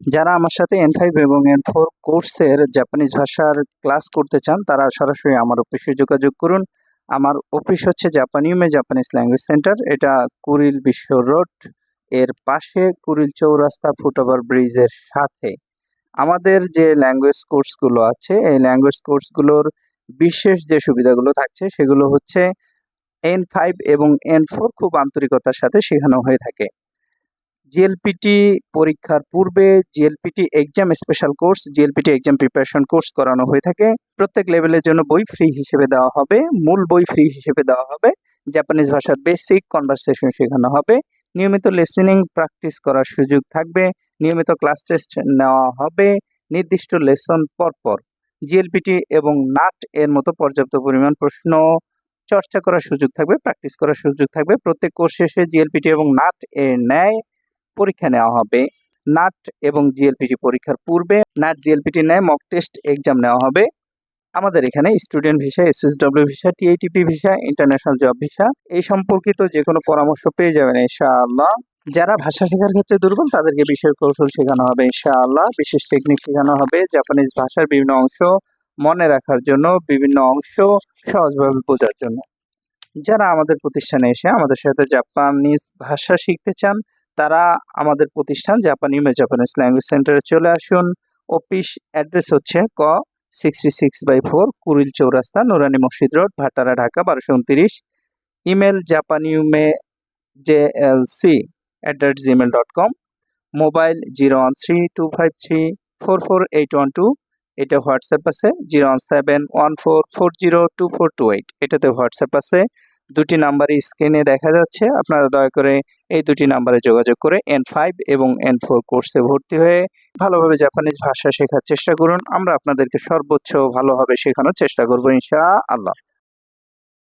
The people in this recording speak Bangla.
যারা আমার সাথে এন ফাইভ এবং এন ফোর কোর্সের জাপানিজ ভাষার ক্লাস করতে চান, তারা সরাসরি আমার অফিসে যোগাযোগ করুন। আমার অফিস হচ্ছে জাপানিউমে জাপানিজ ল্যাঙ্গুয়েজ সেন্টার এটা কুরিল বিশ্ব রোড, এর পাশে কুরিল চৌরাস্তা ফুটওভার ব্রিজের সাথে। আমাদের যে ল্যাঙ্গুয়েজ কোর্সগুলো আছে, এই ল্যাঙ্গুয়েজ কোর্সগুলোর বিশেষ যে সুবিধাগুলো থাকছে, সেগুলো হচ্ছে এন ফাইভ এবং এন ফোর খুব আন্তরিকতার সাথে শেখানো হয়ে থাকে। জিএলপিটি পরীক্ষার পূর্বে JLPT exam special course JLPT exam preparation course করানো হয়ে থাকে। প্রত্যেক লেভেলের জন্য বই ফ্রি হিসেবে দেওয়া হবে। মূল বই ফ্রি হিসেবে দেওয়া হবে। জাপানিজ ভাষার বেসিক কনভারসেশন শেখানো হবে। নিয়মিত লিসেনিং প্র্যাকটিস করার সুযোগ থাকবে। নিয়মিত ক্লাস টেস্ট নেওয়া হবে। নির্দিষ্ট লেসন পরপর। জিএলপিটি এবং নাট এর মতো পর্যাপ্ত পরিমাণ প্রশ্ন চর্চা করার সুযোগ থাকবে প্র্যাকটিস করার সুযোগ থাকবে। প্রত্যেক কোর্স শেষে জিএলপিটি এবং নাট এর ন্যায় পরীক্ষা নেওয়া হবে। নাট এবং জিএলপিটি পরীক্ষার পূর্বে নাট জিএলপিটি নেয় মক টেস্ট এক্সাম নেওয়া হবে। আমাদের এখানে student visa SSW visa TITP visa international job visa এই সম্পর্কিত যে কোনো পরামর্শ পেয়ে যাবেন ইনশাআল্লাহ। যারা ভাষা শেখার ক্ষেত্রে দুর্বল, তাদেরকে বিশেষ কৌশল শেখানো হবে ইনশাআল্লাহ। বিশেষ টেকনিক শেখানো হবে জাপানিজ ভাষার বিভিন্ন অংশ মনে রাখার জন্য, বিভিন্ন অংশ সহজভাবে বোঝার জন্য। যারা আমাদের প্রতিষ্ঠানে এসে আমাদের সাথে জাপানিজ ভাষা শিখতে চান তারা আমাদের প্রতিষ্ঠান জাপানি মে জাপানিজ ল্যাঙ্গুয়েজ সেন্টারে চলে আসুন। অফিস অ্যাড্রেস হচ্ছে ক sixty six by four Kuril Chowrasta, Nurani Masjid road, Bhatara, Dhaka, বারোশো উনত্রিশ। Email জাপানিউমে J L C at the rate Gmail dot com mobile zero one three two five three four four eight one two এটা হোয়াটসঅ্যাপ আছে zero one seven one four four zero two four two eight এটাতে হোয়াটসঅ্যাপ আছে। দুটি নাম্বারই স্ক্রিনে দেখা যাচ্ছে। আপনারা দয়া করে এই দুটি নাম্বারে যোগাযোগ করে এন ফাইভ এবং এন ফোর কোর্সে ভর্তি হয়ে ভালোভাবে জাপানিজ ভাষা শেখার চেষ্টা করুন। আমরা আপনাদেরকে সর্বোচ্চ ভালোভাবে শেখানোর চেষ্টা করব ইনশা আল্লাহ